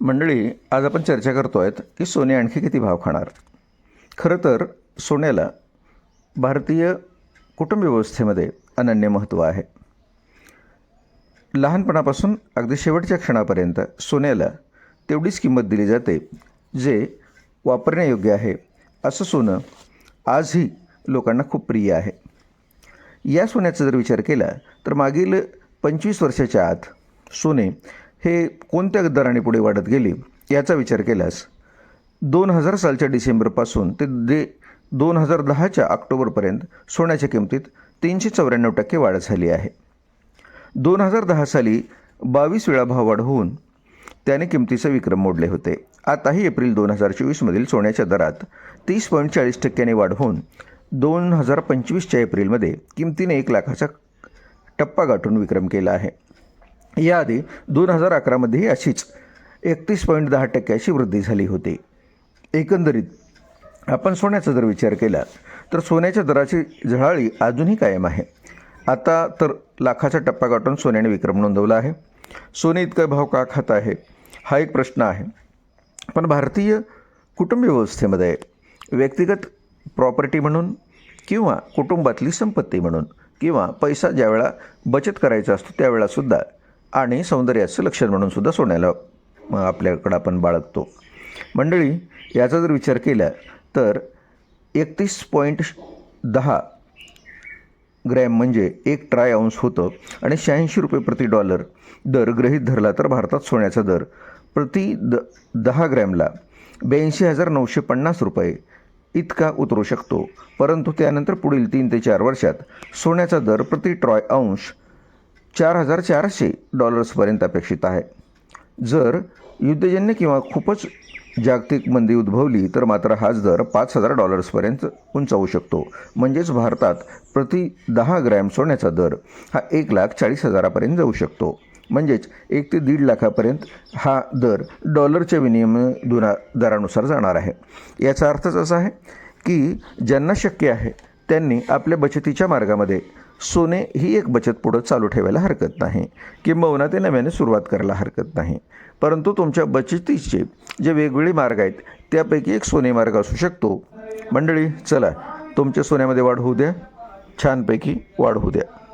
मंडळी आज आपण चर्चा करतो आहेत की सोने आणखी किती भाव खाणार? खरं तर सोन्याला भारतीय कुटुंब व्यवस्थेमध्ये अनन्य महत्त्व आहे. लहानपणापासून अगदी शेवटच्या क्षणापर्यंत सोन्याला तेवढीच किंमत दिली जाते जे वापरण्यायोग्य आहे असं सोनं आजही लोकांना खूप प्रिय आहे. या सोन्याचा जर विचार केला तर मागील पंचवीस वर्षाच्या आत सोने हे कोणत्या दराने पुढे वाढत गेले याचा विचार केल्यास दोन हजार सालच्या डिसेंबरपासून ते दे दोन हजार दहाच्या ऑक्टोबरपर्यंत सोन्याच्या किमतीत तीनशे चौऱ्याण्णव टक्के वाढ झाली आहे. दोन हजार दहा साली बावीस वेळा भाववाढ होऊन त्याने किमतीचे विक्रम मोडले होते. आताही एप्रिल दोन हजार चोवीसमधील सोन्याच्या दरात तीस पॉईंट चाळीस टक्क्याने वाढ होऊन दोन हजार पंचवीसच्या एप्रिलमध्ये किमतीने एक लाखाचा टप्पा गाठून विक्रम केला आहे. याआधी दोन हजार अकरामध्येही अशीच एकतीस पॉईंट दहा टक्क्याची वृद्धी झाली होती. एकंदरीत आपण सोन्याचा जर विचार केला तर सोन्याच्या दराची झळाळी अजूनही कायम आहे. आता तर लाखाचा टप्पा गाठून सोन्याने विक्रम नोंदवला आहे. सोने इतका भाव का खात आहे? हा एक प्रश्न आहे. पण भारतीय कुटुंब व्यवस्थेमध्ये व्यक्तिगत प्रॉपर्टी म्हणून किंवा कुटुंबातली संपत्ती म्हणून किंवा पैसा ज्यावेळा बचत करायचा असतो त्यावेळासुद्धा आणि सौंदर्याचं लक्षण म्हणून सुद्धा सोन्याला आपल्याकडं आपण बाळगतो. मंडळी याचा जर विचार केला तर एकतीस पॉईंट दहा ग्रॅम म्हणजे एक ट्राय अंश होतं आणि शहाऐंशी रुपये प्रति डॉलर दर ग्रहीत धरला तर भारतात सोन्याचा दर प्रति द दहा ग्रॅमला ब्याऐंशी हजार नऊशे पन्नास रुपये इतका उतरू शकतो. परंतु त्यानंतर पुढील तीन ते चार वर्षात सोन्याचा दर प्रति ट्रॉय अंश चार हजार चारशे डॉलर्सपर्यंत अपेक्षित आहे. जर युद्धजन्य किंवा खूपच जागतिक मंदी उद्भवली तर मात्र हाच दर पाच हजार डॉलर्सपर्यंत उंचावू शकतो. म्हणजेच भारतात प्रति दहा ग्रॅम सोन्याचा दर हा एक लाख चाळीस हजारापर्यंत जाऊ शकतो. म्हणजेच एक ते दीड लाखापर्यंत हा दर डॉलरच्या विनिमय दुना दरानुसार जाणार आहे. याचा अर्थच असा आहे की ज्यांना शक्य आहे त्यांनी आपल्या बचतीच्या मार्गामध्ये सोने ही एक बचत पुढं चालू ठेवायला हरकत नाही. किंबहुना ते नव्याने सुरुवात करायला हरकत नाही. परंतु तुमच्या बचतीचे जे वेगवेगळे मार्ग आहेत त्यापैकी एक सोने मार्ग असू शकतो. मंडळी चला तुमच्या सोन्यामध्ये वाढ होऊ द्या. छानपैकी वाढ होऊ द्या.